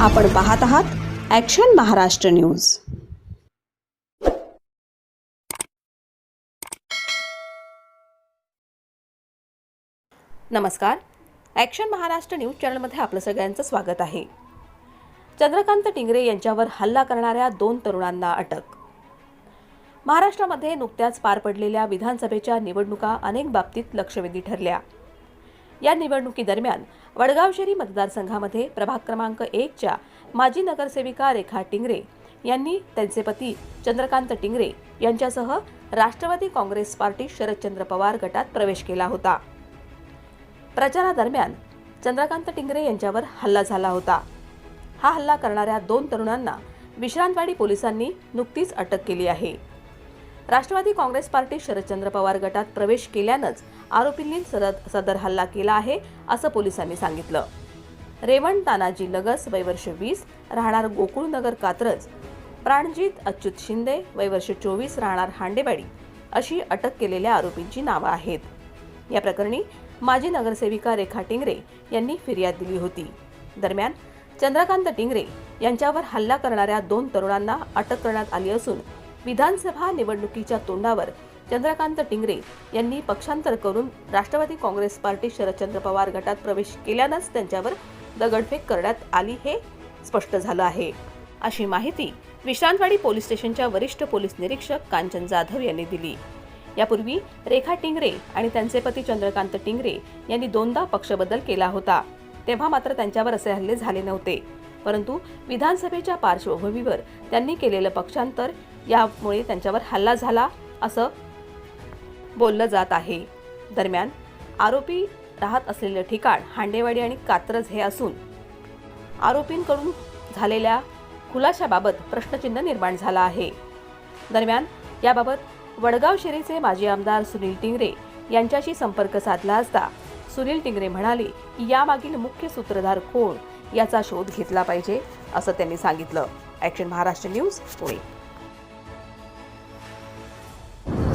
आपण पाहत आहात ॲक्शन महाराष्ट्र न्यूज नमस्कार. ॲक्शन महाराष्ट्र न्यूज चॅनलमध्ये आपलं सगळ्यांचं स्वागत आहे. चंद्रकांत टिंगरे यांच्यावर हल्ला करणाऱ्या दोन तरुणांना अटक. महाराष्ट्रामध्ये नुकत्याच पार पडलेल्या विधानसभेच्या निवडणुका अनेक बाबतीत लक्षवेधी ठरल्या. या निवडणुकीदरम्यान वडगाव शहरी मतदारसंघामध्ये प्रभाग क्रमांक एकच्या माजी नगरसेविका रेखा टिंगरे यांनी त्यांचे पती चंद्रकांत टिंगरे यांच्यासह राष्ट्रवादी काँग्रेस पार्टी शरदचंद्र पवार गटात प्रवेश केला होता. प्रचारादरम्यान चंद्रकांत टिंगरे यांच्यावर हल्ला झाला होता. हा हल्ला करणाऱ्या दोन तरुणांना विश्रांतवाडी पोलिसांनी नुकतीच अटक केली आहे. राष्ट्रवादी काँग्रेस पार्टी शरदचंद्र पवार गटात प्रवेश केल्यानंच आरोपींनी सदर सदर हल्ला केला आहे असं पोलिसांनी सांगितलं. रेवण तानाजी लगस वयवर्ष वीस राहणार गोकुळनगर कात्रज प्राणजीत अच्युत शिंदे वयवर्ष चोवीस राहणार हांडेवाडी अशी अटक केलेल्या आरोपींची नावं आहेत. या प्रकरणी माजी नगरसेविका रेखा टिंगरे यांनी फिर्याद दिली होती. दरम्यान चंद्रकांत टिंगरे यांच्यावर हल्ला करणाऱ्या दोन तरुणांना अटक करण्यात आली असून विधानसभा निवडणुकीच्या तोंडावर चंद्रकांत टिंगरे यांनी पक्षांतर करून राष्ट्रवादी काँग्रेस पार्टी शरदचंद्र पवार गटात प्रवेश केल्यानंच त्यांच्यावर दगडफेक करण्यात आली हे स्पष्ट झालं आहे. अशी माहिती विश्रांतवाडी पोलीस स्टेशनच्या वरिष्ठ पोलीस निरीक्षक कांचन जाधव यांनी दिली. यापूर्वी रेखा टिंगरे आणि त्यांचे पती चंद्रकांत टिंगरे यांनी दोनदा पक्षबदल केला होता. तेव्हा मात्र त्यांच्यावर असे हल्ले झाले नव्हते. परंतु विधानसभेच्या पार्श्वभूमीवर त्यांनी केलेलं पक्षांतर यामुळे त्यांच्यावर हल्ला झाला असं बोललं जात आहे. दरम्यान आरोपी राहत असलेलं ठिकाण हांडेवाडी आणि कात्रज हे असून आरोपींकडून झालेल्या खुलाशाबाबत प्रश्नचिन्ह निर्माण झाला आहे. दरम्यान याबाबत वडगाव शिरीचे माजी आमदार सुनील टिंगरे यांच्याशी संपर्क साधला असता सुनील टिंगरे म्हणाले की यामागील मुख्य सूत्रधार कोण? याचा शोध घेतला पाहिजे असं त्यांनी सांगितलं. Action Maharashtra news Pune.